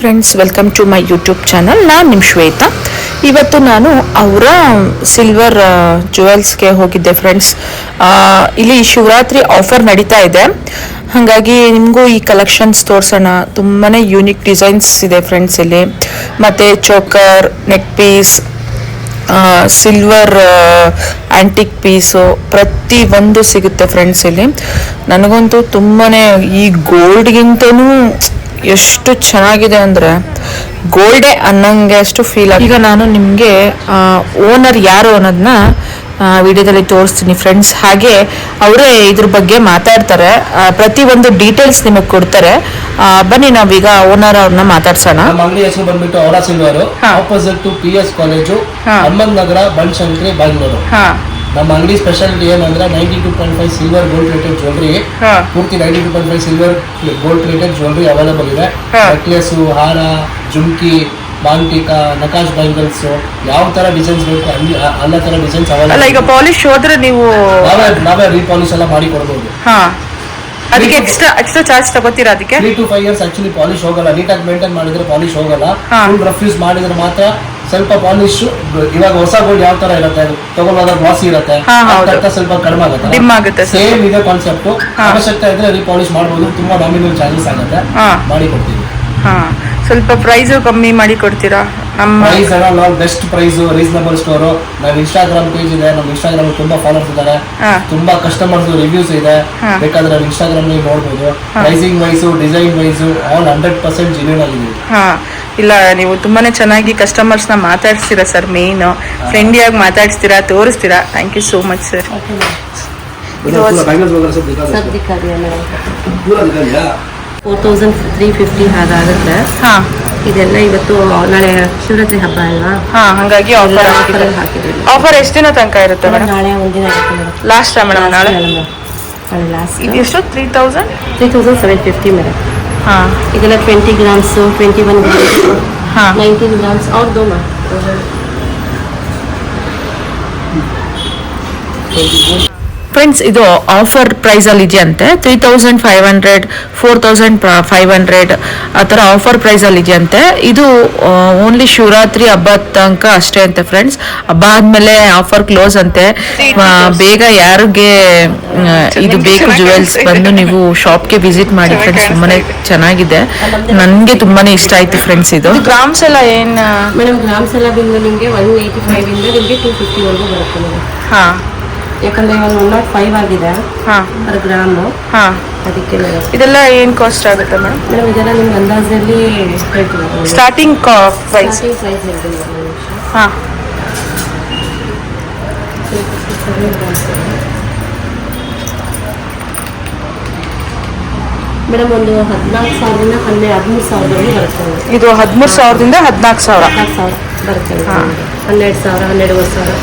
Friends welcome to my YouTube channel ನಾನು ನಿಮ್ಮ ಶ್ವೇತಾ. ಇವತ್ತು ನಾನು ಅವರ ಸಿಲ್ವರ್ ಜುವೆಲ್ಸ್ಗೆ ಹೋಗಿದ್ದೆ ಫ್ರೆಂಡ್ಸ್ ಇಲ್ಲಿ ಶಿವರಾತ್ರಿ ಆಫರ್ ನಡೀತಾ ಇದೆ. ಹಾಗಾಗಿ ನಿಮಗೂ ಈ ಕಲೆಕ್ಷನ್ಸ್ ತೋರಿಸೋಣ. ತುಂಬಾ ಯೂನಿಕ್ ಡಿಸೈನ್ಸ್ ಇದೆ ಫ್ರೆಂಡ್ಸ್ ಇಲ್ಲಿ. ಮತ್ತು choker neck piece silver antique piece ಪ್ರತಿ ಒಂದು ಸಿಗುತ್ತೆ ಫ್ರೆಂಡ್ಸ್ ಇಲ್ಲಿ. ನನಗಂತೂ ತುಂಬಾ ಈ ಗೋಲ್ಡ್ಗಿಂತನೂ ಎಷ್ಟು ಚೆನ್ನಾಗಿದೆ ಅಂದರೆ ಗೋಲ್ಡೆ ಅನ್ನಂಗೆ ಅಷ್ಟು ಫೀಲ್ ಆಗ ಈಗ ನಾನು ನಿಮಗೆ ಓನರ್ ಯಾರು ಅನ್ನೋದನ್ನ ವಿಡಿಯೋದಲ್ಲಿ ತೋರಿಸ್ತೀನಿ. ಫ್ರೆಂಡ್ಸ್ ಹಾಗೆ ಅವರೇ ಇದ್ರ ಬಗ್ಗೆ ಮಾತಾಡ್ತಾರೆ. ಪ್ರತಿ ಒಂದು ಡೀಟೇಲ್ಸ್ ನಿಮಗೆ ಕೊಡ್ತಾರೆ. ಬನ್ನಿ ನಾವೀಗ ಓನರ್ ಅವ್ರನ್ನ ಮಾತಾಡ್ಸೋಣ. ನಮ್ಮ ಅಂಗಡಿ ಹೆಸರು ಬಂದ್ಬಿಟ್ಟು ಅವರ. ಸಿಲ್ವಾರು ಹಾ. Opposite to P S college. Hanumanth Nagar Banashankari Bengaluru. ಹಾಂ. ನಮ್ಮ ಅಂಗಡಿ ಸ್ಪೆಷಾಲಿಟಿ ಏನಂದ್ರೆ ninety two point five silver gold rated jewellery ಪೂರ್ತಿ ninety two point five silver gold rated jewellery available ಇದೆ. ನೆಕ್ಲೆಸ್ಸು ನೆಕ್ಲೆಸ್ ಹಾರ ಜುಮ್ಕಿ ಬಾಂಟಿಕ ನಕಾಶ್ ಬ್ಯಾಂಗಲ್ಸ್ ಯಾವ ತರ ಡಿಸೈನ್ಸ್ ಬೇಕು ಅಲ್ಲಿ ಎಲ್ಲ ತರ ಡಿಸೈನ್ಸ್ ಅಲ್ಲ ಅವೈಲೇಬಲ್ ಈಗ ಪಾಲಿಶ್ ಹೋದ್ರೆ ನೀವು ನಾವೇ ನಾವೇ ರೀಪಾಲಿಶ್ ಎಲ್ಲ ಮಾಡಿ ಕೊಡ್ಬೋದು. ಅದಕ್ಕೆ ಎಕ್ಸ್ಟ್ರಾ ಎಕ್ಸ್ಟ್ರಾ ಚಾರ್ಜ್ ತಗೋತೀರಾ ಅದಕ್ಕೆ three to five years actually polish ಹೋಗಲ್ಲ ನೀಟಾಗಿ ಮೇಂಟೈನ್ ಮಾಡಿದ್ರೆ ಪಾಲಿಶ್ ಹೋಗಲ್ಲ ಹಾ. ಫುಲ್ ರಫ್ ಯೂಸ್ ಮಾಡಿದ್ರೆ ಮಾತ್ರ ಸ್ವಲ್ಪ ಪಾಲಿಶ್ ಇವಾಗ ಹೊಸ ಗೋಲ್ಡ್ ಯಾವ ತರ ಇರುತ್ತೆ ತಗೊಳ್ಳುವಾಗ ಗ್ಲಾಸಿ ಇರುತ್ತೆ ಹಾ, ಹೌದು. ಸ್ವಲ್ಪ ಕಡಿಮೆ ಆಗುತ್ತೆ Dim ಆಗುತ್ತೆ. ಸೇಮ್ ಇದೆ ಕಾನ್ಸೆಪ್ಟ್ ಹಾ. ಅವಶ್ಯಕತೆ ಇದ್ರೆ ರೀಪಾಲಿಶ್ ಮಾಡ್ಬೋದು ತುಂಬಾ ನಾಮಿನಲ್ ಚಾರ್ಜಸ್ ಆಗುತ್ತೆ ಹಾ. ಮಾಡಿ ಕೊಡ್ತೀವಿ ಹಾ ಸ್ವಲ್ಪ ಪ್ರೈಸು ಕಮ್ಮಿ ಮಾಡಿ ಕೊಡ್ತೀರಾ ನಮ್ಮ ಪ್ರೈಸ್ ಎಲ್ಲ ನಾವು ಬೆಸ್ಟ್ ಪ್ರೈಸ್ ರೀಸನಬಲ್ ಸ್ಟೋರ್ ನಾವು ಇನ್ಸ್ಟಾಗ್ರಾಮ್ ಪೇಜ್ ಇದೆ ನಮ್ಮ ಇನ್ಸ್ಟಾಗ್ರಾಮ್ ತುಂಬಾ ಫಾಲೋವರ್ಸ್ ಇದ್ದಾರೆ ಹಾ. ತುಂಬಾ ಕಸ್ಟಮರ್ಸ್ ರಿವ್ಯೂಸ್ ಇದೆ ಹಾ. ಬೇಕಾದ್ರೆ ನಾವು ಇನ್ಸ್ಟಾಗ್ರಾಮ್ ನೋಡ್ಬೋದು pricing wise design wise all hundred percent genuine ಆಗಿದೆ ಹಾ ಇಲ್ಲ ನೀವು ತುಂಬಾನೇ ಚೆನ್ನಾಗಿ ಕಸ್ಟಮರ್ಸ್ನ ಮಾತಾಡ್ಸ್ತೀರಾ sir main ಫ್ರೆಂಡ್ಲಿಯಾಗಿ ಮಾತಾಡಿಸ್ತೀರಾ ತೋರಿಸ್ತೀರಾ thank you so much sir ಇದು ಹೊಸ- सब दिखा दिया madam four thousand three fifty ಹಾಗಾಗುತ್ತೆ. ಹಾ. ಇದೆಲ್ಲ ಇವತ್ತು ನಾಳೆ ಶಿವರಾತ್ರಿ ಹಬ್ಬ ಅಲ್ವಾ? ಹಾ ಹಂಗಾಗಿ ಎಲ್ಲ ಆಫರ್ ಆಫರಲ್ಲಿ ಹಾಕಿದ್ದೀವಿ. ಆಫರ್ ಎಷ್ಟು ದಿನ ತನಕ ಇರುತ್ತೆ ಮೇಡಮ್ ನಾಳೆ ಒಂದಿನ ಆಗುತ್ತೆ ಮೇಡಮ್. ಲಾಸ್ಟ್ ಮೇಡಮ್ ನಾಳೆ? ನಾಳೆ ಲಾಸ್ಟ್ ಇದು ಎಷ್ಟು? Three thousand three thousand seven fifty madam. ಹಾ. ಇದೆಲ್ಲ twenty grams twenty one grams ಹಾ. ನೈನ್ಟೀನ್ ಗ್ರಾಮ್ಸ್ ಅವ್ರ ದೋ ಮ್ಯಾಮ್ ಫ್ರೆಂಡ್ಸ್ ಇದು ಆಫರ್ ಪ್ರೈಸ್ ಅಲ್ಲಿ ಇದೆಯಂತೆ. Three thousand five hundred four thousand five hundred ಆ ಥರ ಆಫರ್ ಪ್ರೈಸ್ ಅಲ್ಲಿ ಇದೆಯಂತೆ. ಇದು ಓನ್ಲಿ ಶಿವರಾತ್ರಿ ಹಬ್ಬ ತನಕ ಅಷ್ಟೇ ಅಂತೆ ಫ್ರೆಂಡ್ಸ್ ಹಬ್ಬ ಆದ್ಮೇಲೆ ಆಫರ್ ಕ್ಲೋಸ್ ಅಂತೆ. ಬೇಗ ಯಾರಿಗೆ ಇದು ಬೇಕು ಜುವೆಲ್ಸ್ ಬಂದು ನೀವು ಶಾಪ್ಗೆ ವಿಸಿಟ್ ಮಾಡಿ ಫ್ರೆಂಡ್ಸ್ ತುಂಬಾನೇ ಚೆನ್ನಾಗಿದೆ. ನನಗೆ ತುಂಬಾನೇ ಇಷ್ಟ ಆಯ್ತು ಫ್ರೆಂಡ್ಸ್ ಇದು. ಗ್ರಾಮ್ಸ್ ಎಲ್ಲ ಏನ್ ಮೇಡಮ್ ಗ್ರಾಮ್ಸ್ ಎಲ್ಲ ಬಂದು ನಿಮಗೆ ಒನ್ ಏಯ್ಟಿ ಫೈವ್ ಇಂದ ನಿಮಗೆ ಟೂ ಫಿಫ್ಟಿವರೆಗೂ ಬರುತ್ತೆ ಹಾ. ಯಾಕಂದ್ರೆ ಇವಾಗ ಒನ್ ನಾಟ್ ಫೈವ್ ಆಗಿದೆ ಹಾ. ಪರ್ ಗ್ರಾಮು ಹಾ. ಅದಕ್ಕೆ ಮೇಡಮ್ ಇದೆಲ್ಲ ಏನು ಕಾಸ್ಟ್ ಆಗುತ್ತೆ ಮೇಡಮ್ ಮೇಡಮ್ ಇದೆಲ್ಲ ನಿಮ್ಗೆ ಅಂದಾಜಲ್ಲಿ ಹೇಳ್ತೀನಿ ಸ್ಟಾರ್ಟಿಂಗ್ ಪ್ರೈಸ್ ಸ್ಟಾರ್ಟಿಂಗ್ ಪ್ರೈಸ್ ಹೇಳ್ತೀನಿ ಮೇಡಮ್ ಹಾ. ಮೇಡಮ್ ಒಂದು ಹದಿನಾಲ್ಕು ಸಾವಿರದಿಂದ ಹನ್ನೆರಡು ಹದಿಮೂರು ಸಾವಿರದಲ್ಲಿ ಬರುತ್ತೆ ಇದು ಹದಿಮೂರು ಸಾವಿರದಿಂದ ಹದಿನಾಲ್ಕು ಸಾವಿರ. ಹದಿನಾಲ್ಕು ಸಾವಿರ. ಬರುತ್ತೆ ಹನ್ನೆರಡು ಸಾವಿರ ಹನ್ನೆರಡುವರೆ ಸಾವಿರ.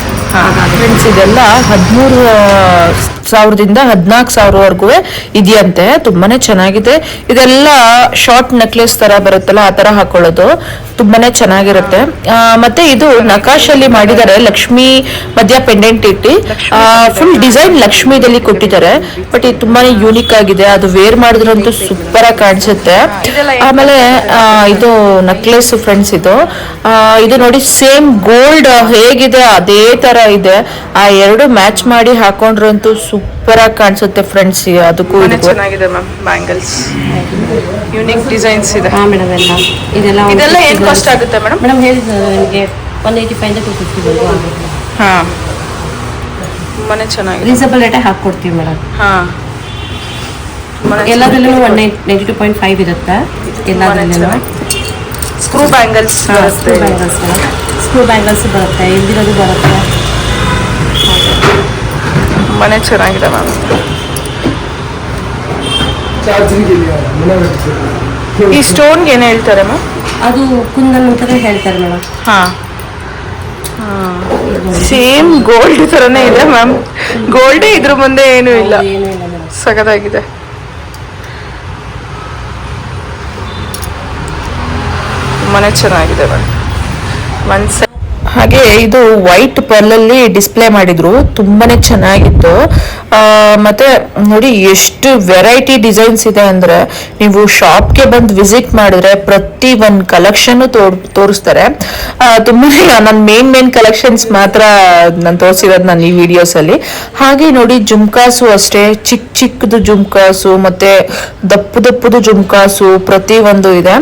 ಫ್ರೆಂಡ್ಸ್ ಇದೆಲ್ಲ ಹದಿಮೂರು ಸಾವಿರದಿಂದ ಹದಿನಾಲ್ಕು ಸಾವಿರವರೆಗೂ ಇದೆಯಂತೆ. ತುಂಬಾನೇ ಚೆನ್ನಾಗಿದೆ. ಇದೆಲ್ಲ ಶಾರ್ಟ್ ನೆಕ್ಲೆಸ್ ತರ ಬರುತ್ತಲ್ಲ, ಆ ತರ ಹಾಕೊಳ್ಳೋದು. ತುಂಬಾನೇ ಚೆನ್ನಾಗಿರುತ್ತೆ. ಮತ್ತೆ ಇದು ನಕಾಶಲ್ಲಿ ಮಾಡಿದ್ದಾರೆ ಲಕ್ಷ್ಮಿ ಮಧ್ಯ ಪೆಂಡೆಂಟ್ ಇಟ್ಟಿ. ಫುಲ್ ಡಿಸೈನ್ ಲಕ್ಷ್ಮಿದಲ್ಲಿ ಕೊಟ್ಟಿದ್ದಾರೆ. ಬಟ್ ಇದು ತುಂಬಾನೇ ಯೂನಿಕ್ ಆಗಿದೆ. ಅದು ವೇರ್ ಮಾಡಿದ್ರಂತೂ ಸೂಪರ್ ಆಗಿ ಕಾಣಿಸುತ್ತೆ. ಆಮೇಲೆ ಇದು ನಕ್ಲೆಸ್ ಫ್ರೆಂಡ್ಸ್ ಇದು. ಇದು ನೋಡಿ ಸೇಮ್ ಗೋಲ್ಡ್ ಹೇಗಿದೆ, ಅದೇ ತರ ಇದೆ. ಆ ಎರಡು ಮ್ಯಾಚ್ ಮಾಡಿ ಹಾಕೊಂಡ್ರಂತೂ ಸೂಪರ್ ಆಗಿ ಕಾಣಿಸುತ್ತೆ ಫ್ರೆಂಡ್ಸ್ ಅದಕ್ಕೂ ಚೆನ್ನಾಗಿದೆ ಮ್ಯಾಮ್ ಬ್ಯಾಂಗಲ್ಸ್ ಯೂನಿಕ್ ಡಿಸೈನ್ಸ್ ಇದೆ. ಹಾಂ ಮೇಡಮ್ ಎಲ್ಲ. ಇದೆಲ್ಲ ಇದೆಲ್ಲ ಏನು 50 ಕಾಸ್ಟ್ ಆಗುತ್ತೆ ಮೇಡಮ್ ಮೇಡಮ್ ಹೇಳಿದ್ರು ನನಗೆ ಒನ್ ಏಯ್ಟಿ ಫೈವ್ ಟು ಆಗುತ್ತೆ. ಹಾ. ತುಂಬಾನೇ ಚೆನ್ನಾಗಿದೆ. ರೀಸನಬಲ್ ರೇಟೇ ಹಾಕ್ಕೊಡ್ತೀವಿ ಮೇಡಮ್ ಹಾ. ಎಲ್ಲದರಲ್ಲೂ one nine ninety two point five ಇರುತ್ತೆ ಎಲ್ಲದರಲ್ಲೂ. Screw bangles screw bangles screw bangles ಬರುತ್ತೆ ಇಲ್ದಿರೋದು ಬರುತ್ತೆ. ತುಂಬಾನೇ ಚೆನ್ನಾಗಿದೆ ಮ್ಯಾಮ್. ಈ ಸ್ಟೋನ್ಗೆ ಏನು ಹೇಳ್ತಾರೆ ಮ್ಯಾಮ್? ಅದು ಕುಂದನ್ ಹೇಳ್ತಾರೆ ಮೇಡಮ್. ಹಾ. ಸೇಮ್ ಗೋಲ್ಡ್ ತರನೇ ಇದೆ ಮ್ಯಾಮ್. ಗೋಲ್ಡೇ ಇದ್ರ ಮುಂದೆ ಏನು ಇಲ್ಲ. ಸಗದಾಗಿದೆ. ಮನೆ ಚೆನ್ನಾಗಿದೆ ಮ್ಯಾಮ್. ಒಂದ್ ಹಾಗೆ ಇದು ವೈಟ್ ಪರ್ಲಲ್ಲಿ ಡಿಸ್ಪ್ಲೇ ಮಾಡಿದ್ರು. ತುಂಬಾನೇ ಚೆನ್ನಾಗಿತ್ತು. ಮತ್ತೆ ನೋಡಿ ಎಷ್ಟು ವೆರೈಟಿ ಡಿಸೈನ್ಸ್ ಇದೆ ಅಂದ್ರೆ ನೀವು ಶಾಪ್ಗೆ ಬಂದು ವಿಸಿಟ್ ಮಾಡಿದ್ರೆ ಪ್ರತಿ ಒಂದು ಕಲೆಕ್ಷನ್ ತೋರಿಸ್ತಾರೆ. ತುಂಬಾನೇ ನನ್ನ ಮೇನ್ ಮೇನ್ ಕಲೆಕ್ಷನ್ಸ್ ಮಾತ್ರ ನಾನು ತೋರಿಸಿರೋದು ನಾನು ಈ ವಿಡಿಯೋಸ್ ಅಲ್ಲಿ. ಹಾಗೆ ನೋಡಿ ಜುಮ್ಕಾಸು ಅಷ್ಟೇ. ಚಿಕ್ಕ ಚಿಕ್ಕದು ಜುಮ್ಕಾಸು, ಮತ್ತೆ ದಪ್ಪು, ದಪ್ಪದು ಜುಮ್ಕಾಸು ಪ್ರತಿ ಒಂದು ಇದೆ.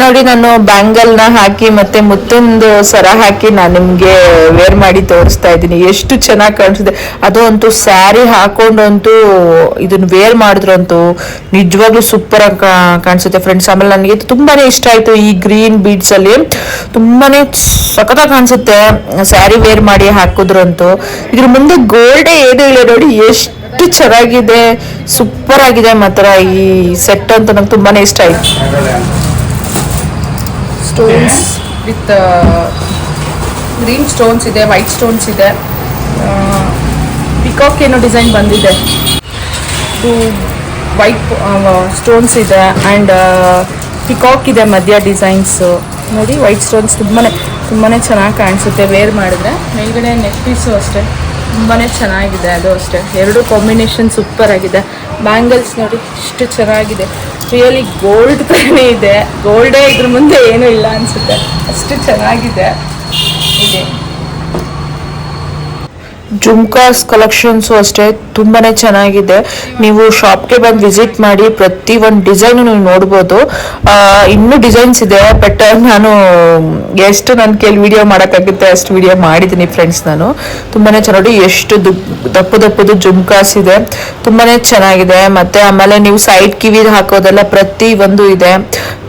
ನೋಡಿ ನಾನು ಬ್ಯಾಂಗಲ್ನ ಹಾಕಿ ಮತ್ತೆ ಮುತ್ತಿನ ಸರ ಹಾಕಿ ನಾನು ನಿಮ್ಗೆ ವೇರ್ ಮಾಡಿ ತೋರಿಸ್ತಾ ಇದ್ದೀನಿ. ಎಷ್ಟು ಚೆನ್ನಾಗಿ ಕಾಣಿಸಿದೆ ಅದು ಅಂತೂ ಸ್ಯಾರಿ ಹಾಕೊಂಡಂತೂ ಇದನ್ನ ವೇರ್ ಮಾಡಿದ್ರಂತೂ ನಿಜವಾಗ್ಲೂ ಸೂಪರ್ ಆಗಿ ಕಾಣಿಸುತ್ತೆ ಫ್ರೆಂಡ್ಸ್ ಆಮೇಲೆ ನನಗೆ ತುಂಬಾನೇ ಇಷ್ಟ ಆಯ್ತು ಈ ಗ್ರೀನ್ ಬೀಡ್ಸ್ ಅಲ್ಲಿ. ತುಂಬಾನೇ ಕಾಣಿಸುತ್ತೆ ಸ್ಯಾರಿ ವೇರ್ ಮಾಡಿ ಹಾಕಿದ್ರಂತೂ. ಇದ್ರ ಮುಂದೆ ಗೋಲ್ಡೇ ಏನೂ ಇಲ್ಲ ನೋಡಿ. ಎಷ್ಟು ಚೆನ್ನಾಗಿದೆ. ಸೂಪರ್ ಆಗಿದೆ ಮಾತ್ರ ಈ ಸೆಟ್ ಅಂತ ನಂಗೆ ತುಂಬಾನೇ ಇಷ್ಟ ಆಯ್ತು. ಸ್ಟೋನ್ಸ್ ವಿತ್ ಗ್ರೀನ್ ಸ್ಟೋನ್ಸ್ ಇದೆ, ವೈಟ್ ಸ್ಟೋನ್ಸ್ ಇದೆ. ಪಿಕಾಕ್ ಏನೋ ಡಿಸೈನ್ ಬಂದಿದೆ. ಇದು ವೈಟ್ ಸ್ಟೋನ್ಸ್ ಇದೆ ಆ್ಯಂಡ್ ಪಿಕಾಕ್ ಇದೆ ಮಧ್ಯ ಡಿಸೈನ್ಸು. ನೋಡಿ, ವೈಟ್ ಸ್ಟೋನ್ಸ್ ತುಂಬಾ ತುಂಬಾ ಚೆನ್ನಾಗಿ ಕಾಣಿಸುತ್ತೆ. ವೇರ್ ಮಾಡಿದ್ರೆ ಮೇಲ್ಗಡೆ ನೆಕ್ ಪೀಸು ಅಷ್ಟೇ. ತುಂಬಾ ಚೆನ್ನಾಗಿದೆ ಅದು ಅಷ್ಟೇ. ಎರಡು ಕಾಂಬಿನೇಷನ್ ಸೂಪರ್ ಆಗಿದೆ. ಬ್ಯಾಂಗಲ್ಸ್ ನೋಡಿ, ಇಷ್ಟು ಚೆನ್ನಾಗಿದೆ. ರಿಯಲಿ ಗೋಲ್ಡ್ ಥರನೇ ಇದೆ. ಗೋಲ್ಡೇ ಇದ್ರ ಮುಂದೆ ಏನೂ ಇಲ್ಲ ಅನಿಸುತ್ತೆ. ಅಷ್ಟು ಚೆನ್ನಾಗಿದೆ. ಇದೆ ಜುಮ್ಕಾಸ್ ಕಲೆಕ್ಷನ್ಸು ಅಷ್ಟೇ, ತುಂಬಾನೇ ಚೆನ್ನಾಗಿದೆ. ನೀವು ಶಾಪ್ಗೆ ಬಂದು ವಿಸಿಟ್ ಮಾಡಿ ಪ್ರತಿ ಒಂದು ಡಿಸೈನ್ ನೀವು ನೋಡ್ಬೋದು. ಇನ್ನೂ ಡಿಸೈನ್ಸ್ ಇದೆ ಬಟ್ ನಾನು ಎಷ್ಟು ನನ್ನ ಕೈಲಿ ವಿಡಿಯೋ ಮಾಡೋಕ್ಕಾಗುತ್ತೆ ಅಷ್ಟು ವಿಡಿಯೋ ಮಾಡಿದ್ದೀನಿ ಫ್ರೆಂಡ್ಸ್ ನಾನು. ತುಂಬಾನೇ ಚೆನ್ನಾಗಿ ಎಷ್ಟು ದಪ್ಪ ದಪ್ಪು ದಪ್ಪದು ಜುಮ್ಕಾಸ್ ಇದೆ. ತುಂಬಾನೇ ಚೆನ್ನಾಗಿದೆ, ಮತ್ತೆ ಆಮೇಲೆ ನೀವು ಸೈಡ್ ಕಿವಿ ಹಾಕೋದೆಲ್ಲ ಪ್ರತಿ ಒಂದು ಇದೆ.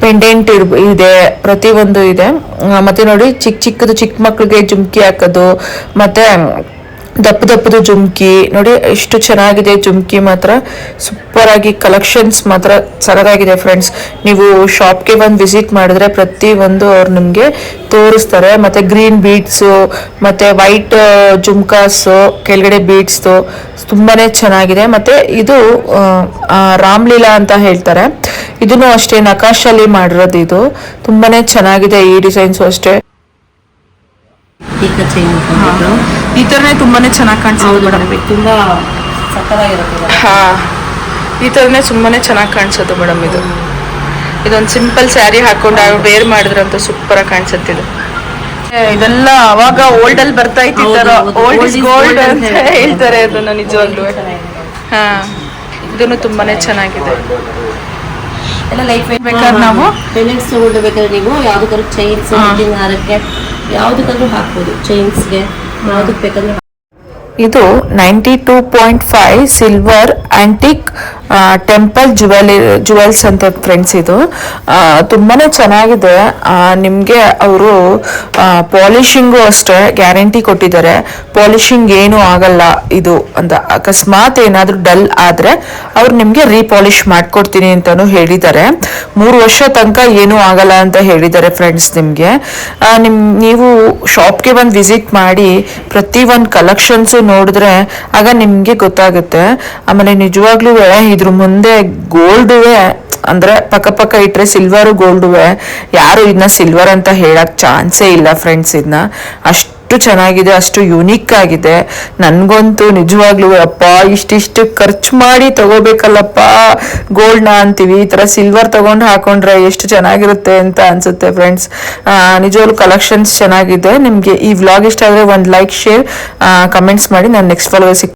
ಪೆಂಡೆಂಟ್ ಇದೆ, ಪ್ರತಿ ಒಂದು ಇದೆ. ಮತ್ತೆ ನೋಡಿ ಚಿಕ್ಕ ಚಿಕ್ಕದು ಚಿಕ್ಕ ಮಕ್ಕಳಿಗೆ ಜುಮ್ಕಿ ಹಾಕೋದು, ಮತ್ತೆ ದಪ್ಪ ದಪ್ಪದು ಜುಮ್ಕಿ. ನೋಡಿ ಎಷ್ಟು ಚೆನ್ನಾಗಿದೆ ಜುಮ್ಕಿ ಮಾತ್ರ. ಸೂಪರ್ ಆಗಿ ಕಲೆಕ್ಷನ್ಸ್ ಮಾತ್ರ ಸರದಾಗಿದೆ ಫ್ರೆಂಡ್ಸ್ ನೀವು ಶಾಪ್ಗೆ ಬಂದು ವಿಸಿಟ್ ಮಾಡಿದ್ರೆ ಪ್ರತಿ ಒಂದು ಅವ್ರು ನಿಮಗೆ ತೋರಿಸ್ತಾರೆ. ಮತ್ತೆ ಗ್ರೀನ್ ಬೀಡ್ಸು ಮತ್ತೆ ವೈಟ್ ಜುಮ್ಕಾಸು, ಕೆಳಗಡೆ ಬೀಟ್ಸ್ ತುಂಬಾನೇ ಚೆನ್ನಾಗಿದೆ. ಮತ್ತೆ ಇದು ರಾಮ್ಲೀಲಾ ಅಂತ ಹೇಳ್ತಾರೆ. ಇದನ್ನು ಅಷ್ಟೇ ನಕಾಶಲ್ಲಿ ಮಾಡಿರೋದು ಇದು. ತುಂಬಾನೇ ಚೆನ್ನಾಗಿದೆ ಈ ಡಿಸೈನ್ಸು ಅಷ್ಟೇ. ಚೈನ್ ಹಾಕೊಂಡಿದ್ದು ಈ ಥರನೇ ತುಂಬಾನೇ ಚೆನ್ನಾಗಿ ಕಾಣಿಸೋದು ಮೇಡಮ್. ಹಾ. ಈ ಥರನೇ ತುಂಬಾನೇ ಚೆನ್ನಾಗಿ ಕಾಣಿಸುತ್ತೆ ಮೇಡಮ್ ಇದು. ಇದೊಂದು ಸಿಂಪಲ್ ಸ್ಯಾರಿ ಹಾಕೊಂಡು ವೇರ್ ಮಾಡಿದ್ರಂತೂ ಸೂಪರ್ ಆಗಿ ಕಾಣಿಸುತ್ತೆ ಇದು. ಇದೆಲ್ಲ ಅವಾಗ ಓಲ್ಡ್ ಅಲ್ಲಿ ಬರ್ತಾ ಇತ್ತಿದ್ದಾರೋ. ಓಲ್ಡ್ ಇಸ್ ಗೋಲ್ಡ್ ಅಂತ ಹೇಳ್ತಾರೆ. ಅದನ್ನ ನಿಜವಾಗ್ಲೂ. ಹಾ. ಇದನ್ನು ತುಂಬಾನೇ ಚೆನ್ನಾಗಿದೆ. ಎಲ್ಲ ಲೈಫ್ ಬೇಕಾದ್ರೆ ನಾವು- ಪೆಂಡೆಂಟ್ಸ್ ತಗೊಂಡು ಬೇಕಾದ್ರೆ ನೀವು ಯಾವ್ದಕ್ಕಾದ್ರೂ ಚೈನ್ಸ್ ಹಾರಕ್ಕೆ ಯಾವ್ದಕ್ಕಾದ್ರೂ ಹಾಕ್ಬೋದು. ಚೈನ್ಸ್ಗೆ ಯಾವುದಕ್ಕೆ ಬೇಕಾದ್ರೂ ಇದು ninety two point five silver antique temple jewel jewels ಅಂತ ಫ್ರೆಂಡ್ಸ್ ಇದು. ತುಂಬಾ ಚೆನ್ನಾಗಿದೆ. ನಿಮಗೆ ಅವರು ಪಾಲಿಶಿಂಗು ಅಷ್ಟೇ ಗ್ಯಾರಂಟಿ ಕೊಟ್ಟಿದ್ದಾರೆ. ಪಾಲಿಶಿಂಗ್ ಏನೂ ಆಗಲ್ಲ ಇದು ಅಂತ. ಅಕಸ್ಮಾತ್ ಏನಾದರೂ ಡಲ್ ಆದರೆ ಅವ್ರು ನಿಮಗೆ ರೀಪಾಲಿಶ್ ಮಾಡ್ಕೊಡ್ತೀನಿ ಅಂತಲೂ ಹೇಳಿದ್ದಾರೆ. ಮೂರು ವರ್ಷ ತನಕ ಏನೂ ಆಗಲ್ಲ ಅಂತ ಹೇಳಿದ್ದಾರೆ ಫ್ರೆಂಡ್ಸ್ ನಿಮಗೆ. ನಿಮ್ಮ ನೀವು ಶಾಪ್ಗೆ ಬಂದು ವಿಸಿಟ್ ಮಾಡಿ ಪ್ರತಿ ಒಂದು ಕಲೆಕ್ಷನ್ಸು ನೋಡಿದ್ರೆ ಆಗ ನಿಮಗೆ ಗೊತ್ತಾಗುತ್ತೆ. ಆಮೇಲೆ ನಿಜವಾಗ್ಲೂ ಇದ್ರ ಮುಂದೆ ಗೋಲ್ಡುವೆ ಅಂದ್ರೆ ಪಕ್ಕ ಪಕ್ಕ ಇಟ್ರೆ ಸಿಲ್ವರು ಗೋಲ್ಡುವೆ ಯಾರು ಇದನ್ನ ಸಿಲ್ವರ್ ಅಂತ ಹೇಳಕ್ ಚಾನ್ಸೇ ಇಲ್ಲ ಫ್ರೆಂಡ್ಸ್ ಇದನ್ನ ಅಷ್ಟು ಚೆನ್ನಾಗಿದೆ, ಅಷ್ಟು ಯುನೀಕ್ ಆಗಿದೆ. ನನಗಂತೂ ನಿಜವಾಗ್ಲೂ ಅಪ್ಪ, ಇಷ್ಟಿಷ್ಟು ಖರ್ಚು ಮಾಡಿ ತಗೋಬೇಕಲ್ಲಪ್ಪ. ಗೋಲ್ಡ್ನ ಅಂತೀವಿ, ಈ ಥರ ಸಿಲ್ವರ್ ತಗೊಂಡು ಹಾಕೊಂಡ್ರೆ ಎಷ್ಟು ಚೆನ್ನಾಗಿರುತ್ತೆ ಅಂತ ಅನ್ಸುತ್ತೆ ಫ್ರೆಂಡ್ಸ್ ನಿಜವಾಗ್ಲೂ ಕಲೆಕ್ಷನ್ಸ್ ಚೆನ್ನಾಗಿದೆ. ನಿಮಗೆ ಈ ವ್ಲಾಗ್ ಇಷ್ಟ ಆದರೆ ಒಂದು ಲೈಕ್ ಶೇರ್ ಕಮೆಂಟ್ಸ್ ಮಾಡಿ. ನಾನು ನೆಕ್ಸ್ಟ್ ಫಾಲೋ